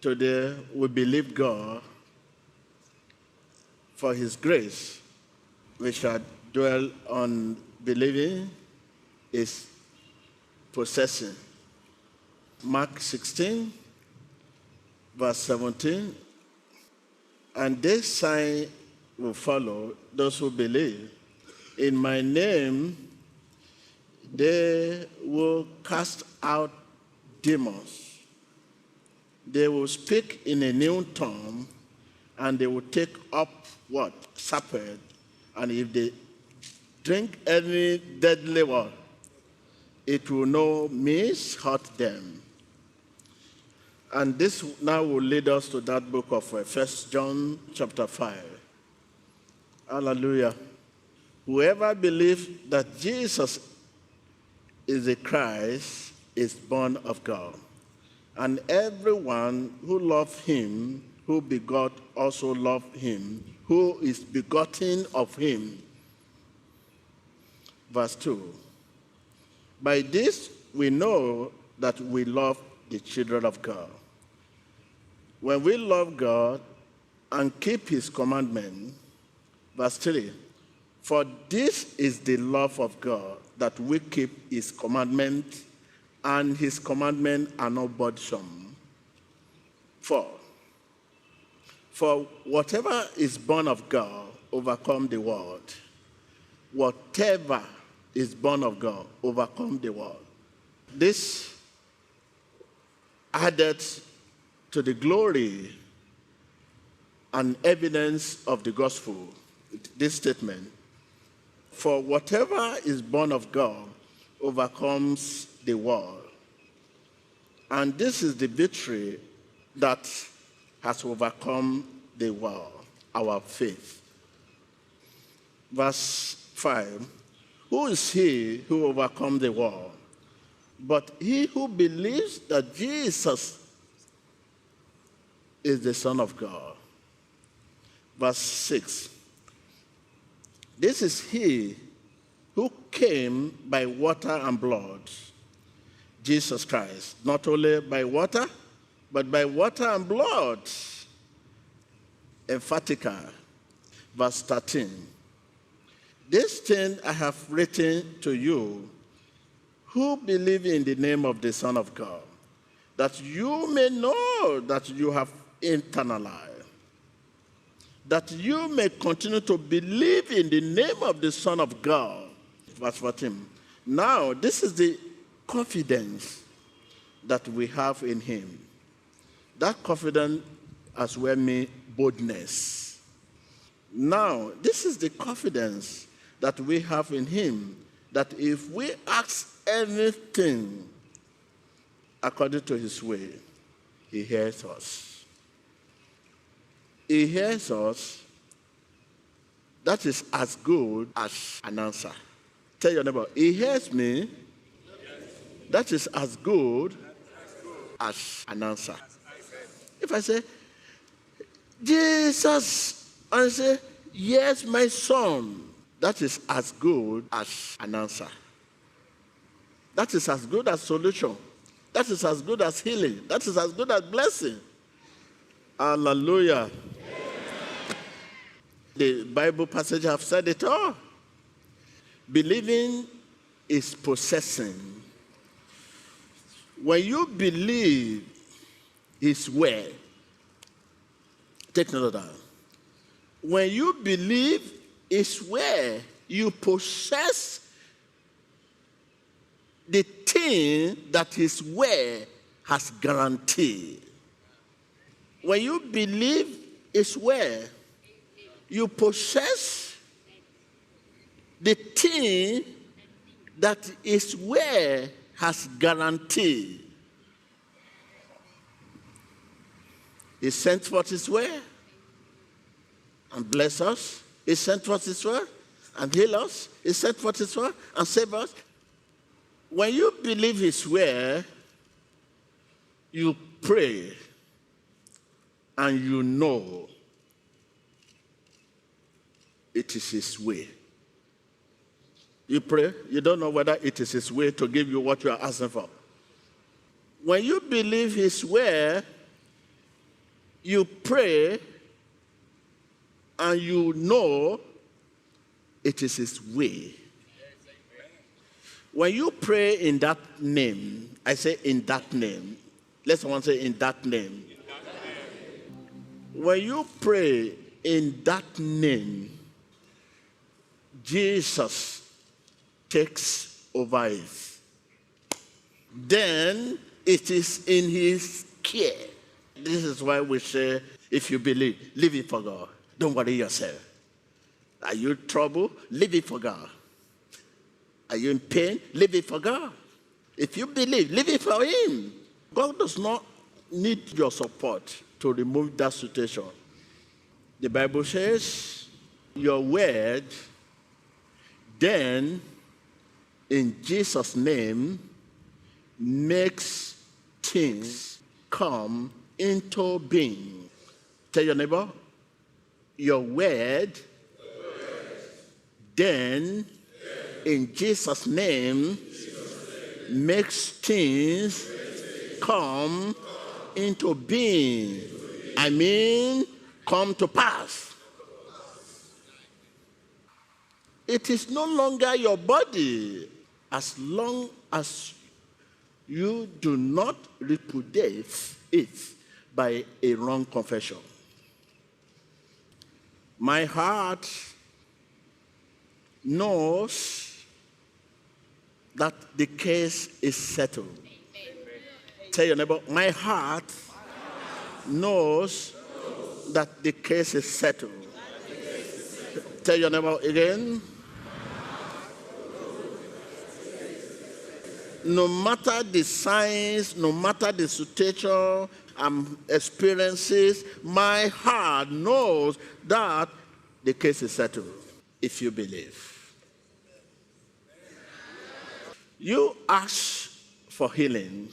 Today, we believe God for His grace. We shall dwell on believing is possessing. Mark 16, verse 17. And this sign will follow those who believe. In my name, they will cast out demons. They will speak in a new tongue, and they will take up what? Serpent. And if they drink any deadly one, it will no means hurt them. And this now will lead us to that book of uh, First John chapter 5. Hallelujah. Whoever believes that Jesus is the Christ is born of God. And everyone who loved him, who begot, also loved him, who is begotten of him. Verse 2. By this we know that we love the children of God when we love God and keep his commandment, verse 3, for this is the love of God, that we keep his commandment, and his commandment are not burdensome. 4. For whatever is born of God overcome the world. Whatever is born of God overcome the world. This added to the glory and evidence of the gospel, this statement. For whatever is born of God overcomes the world. And this is the victory that has overcome the world, our faith. Verse 5 Who is he who overcome the world? But he who believes that Jesus is the Son of God. Verse 6 This is he who came by water and blood, Jesus Christ, not only by water, but by water and blood. Emphatica, verse 13. This thing I have written to you who believe in the name of the Son of God, that you may know that you have eternal life. That you may continue to believe in the name of the Son of God. Verse 14. Now, this is the confidence that we have in Him. That confidence as well means boldness. Now, this is the confidence that we have in Him that if we ask anything according to His way, He hears us. He hears us, that is as good as an answer. Tell your neighbor, He hears me, that is as good as an answer. If I say, Jesus, and I say, Yes, my son, that is as good as an answer. That is as good as solution. That is as good as healing. That is as good as blessing. Hallelujah. The Bible passage have said it all. Believing is possessing. When you believe His word, take that. When you believe His word, you possess the thing that His word has guaranteed. When you believe His word, you possess the thing that is where has guaranteed. He sent forth his word and bless us. He sent forth his word and heal us. He sent forth his word and save us. When you believe his word, you pray and you know it is His way. You pray, you don't know whether it is His way to give you what you are asking for. When you believe His way, you pray and you know it is His way. When you pray in that name, I say in that name. Let someone say in that name. When you pray in that name, Jesus takes over it. Then it is in his care. This is why we say, if you believe, leave it for God. Don't worry yourself. Are you in trouble? Leave it for God. Are you in pain? Leave it for God. If you believe, leave it for Him. God does not need your support to remove that situation. The Bible says, Your word, then in Jesus' name, makes things come into being. Tell your neighbor, your word, then in Jesus' name, makes things come into being. I mean, come to pass. It is no longer your body as long as you do not repudiate it by a wrong confession. My heart knows that the case is settled. Tell your neighbor, my heart knows that the case is settled. Tell your neighbor again. No matter the signs, no matter the situation and experiences, my heart knows that the case is settled if you believe. You ask for healing,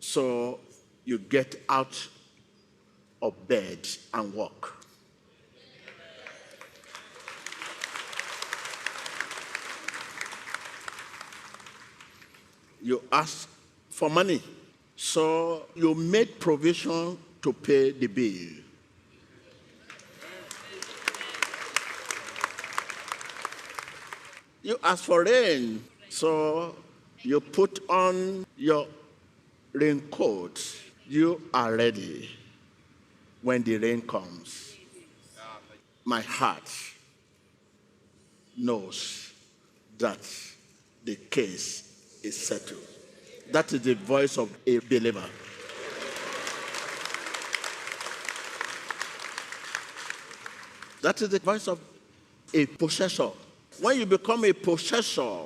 so you get out of bed and walk. You ask for money, so you made provision to pay the bill. You ask for rain, so you put on your raincoat. You are ready when the rain comes. My heart knows that the case is settled. That is the voice of a believer. That is the voice of a possessor. When you become a possessor,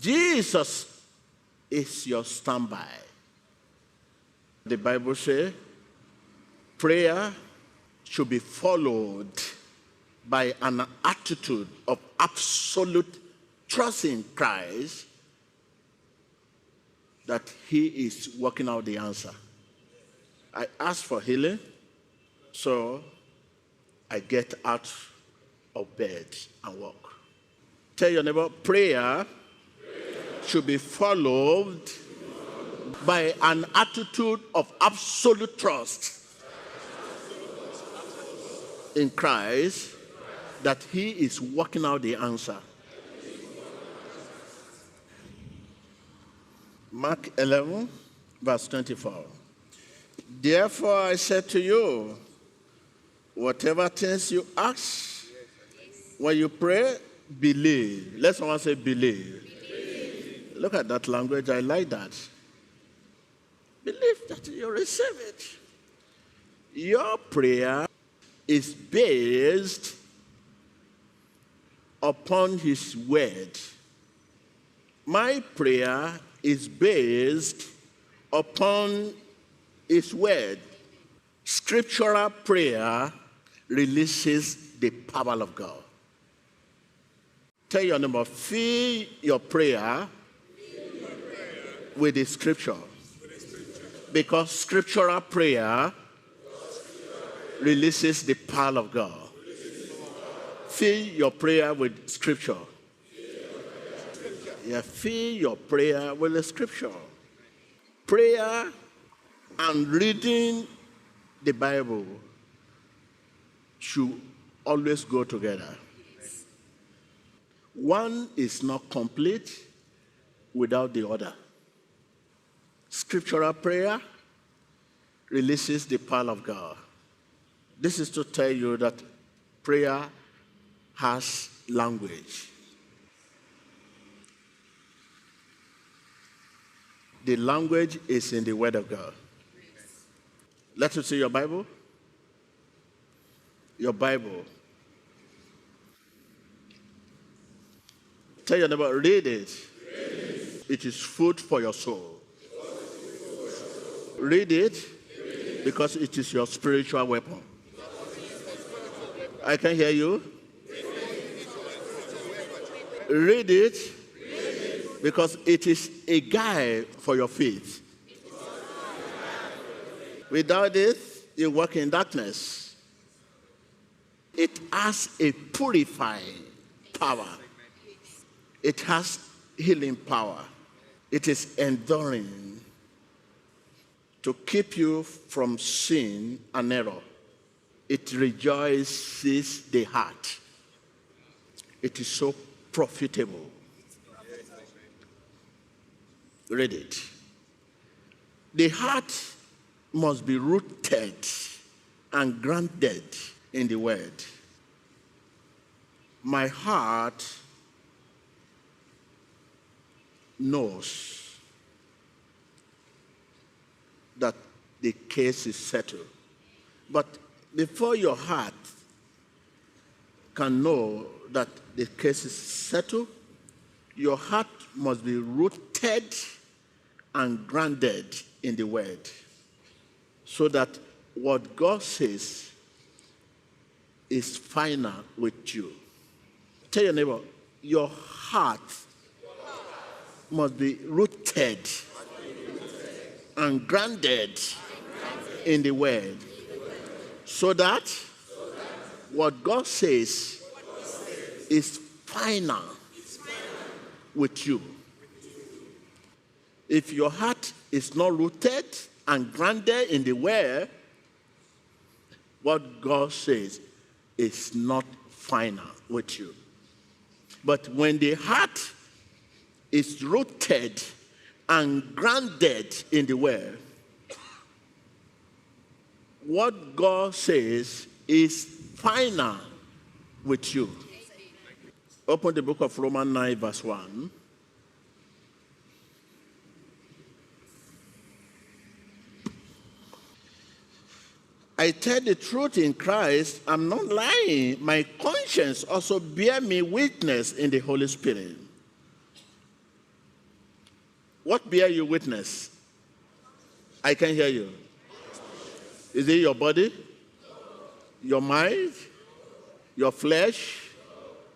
Jesus is your standby. The Bible says prayer should be followed by an attitude of absolute trust in Christ that He is working out the answer. I ask for healing, so I get out of bed and walk. Tell your neighbor, prayer, should be followed by an attitude of absolute trust in Christ that He is working out the answer. Mark 11, verse 24. Therefore, I said to you, whatever things you ask, when you pray, believe. Let someone say, believe. believe. Look at that language. I like that. Believe that you receive it. Your prayer is based upon His word. My prayer is based upon His word. Scriptural prayer releases the power of God. Tell your number, fill your prayer, with the scripture. Because scriptural prayer releases the power of God. Fill your prayer with scripture. Yeah, fill your prayer with the scripture. Prayer and reading the Bible should always go together. One is not complete without the other. Scriptural prayer releases the power of God. This is to tell you that prayer has language. The language is in the Word of God. Let us see your Bible. Your Bible. Tell your neighbor, read it. It is food for your soul. Read it because it is your spiritual weapon. I can hear you. Read it because it is a guide for your faith. Without it, you walk in darkness. It has a purifying power, it has healing power, it is enduring to keep you from sin and error. It rejoices the heart. It is so profitable. Read it. The heart must be rooted and grounded in the word. My heart knows that the case is settled. But before your heart can know that the case is settled, your heart must be rooted and grounded in the word so that what God says is final with you. Tell your neighbor, your heart must be rooted and grounded in the word so that what God says is final with you. If your heart is not rooted and grounded in the word, what God says is not final with you. But when the heart is rooted and grounded in the word, what God says is final with you. Open the book of Romans 9, verse 1. I tell the truth in Christ, I'm not lying. My conscience also bear me witness in the Holy Spirit. What bear you witness? I can hear you. Is it your body? Your mind? Your flesh?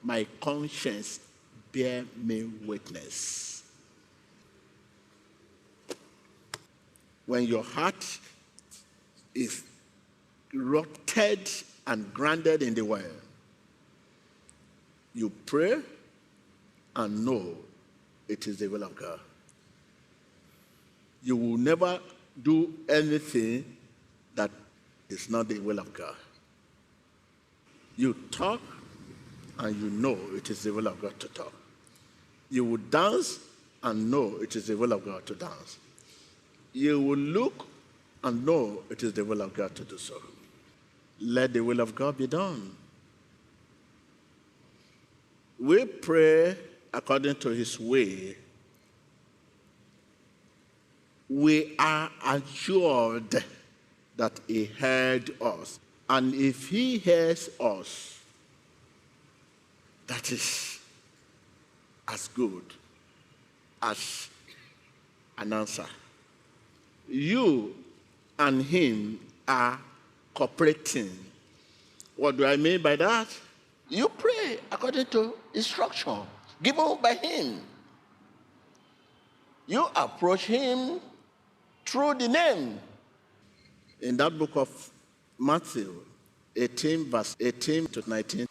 My conscience bear me witness. When your heart is rooted and grounded in the word. You pray and know it is the will of God. You will never do anything that is not the will of God. You talk and you know it is the will of God to talk. You will dance and know it is the will of God to dance. You will look and know it is the will of God to do so. Let the will of God be done. We pray according to his way. We are assured that he heard us. And if he hears us, that is as good as an answer. You and him are cooperating. What do I mean by that? You pray according to instruction given by him. You approach him through the name. In that book of Matthew 18, verse 18 to 19.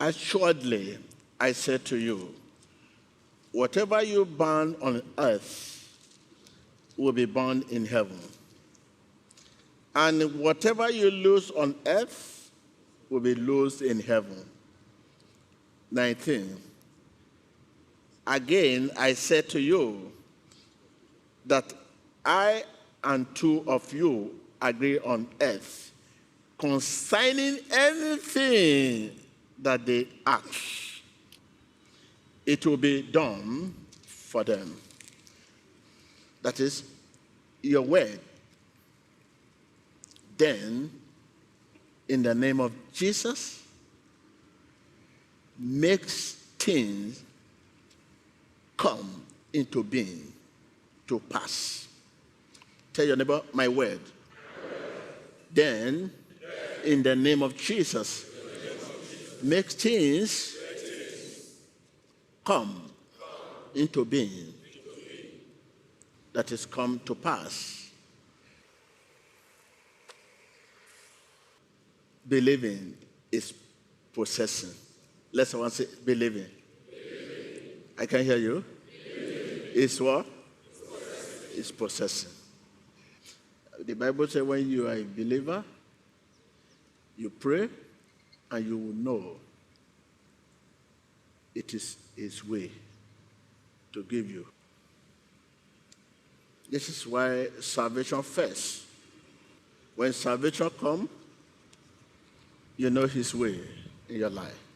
Assuredly, I say to you, Whatever you bind on earth will be bound in heaven. And whatever you lose on earth will be lost in heaven. 19. Again, I said to you that I and two of you agree on earth concerning anything that they ask. It will be done for them. That is your word. Then, in the name of Jesus, makes things come into being to pass. Tell your neighbor, my word. Then, in the name of Jesus, make things come into being that is come to pass. Believing is possessing. Let someone say, believing. I can hear you. It's what? It's possessing. The Bible says when you are a believer, you pray and you will know it is His way to give you. This is why salvation first. When salvation comes, you know His way in your life.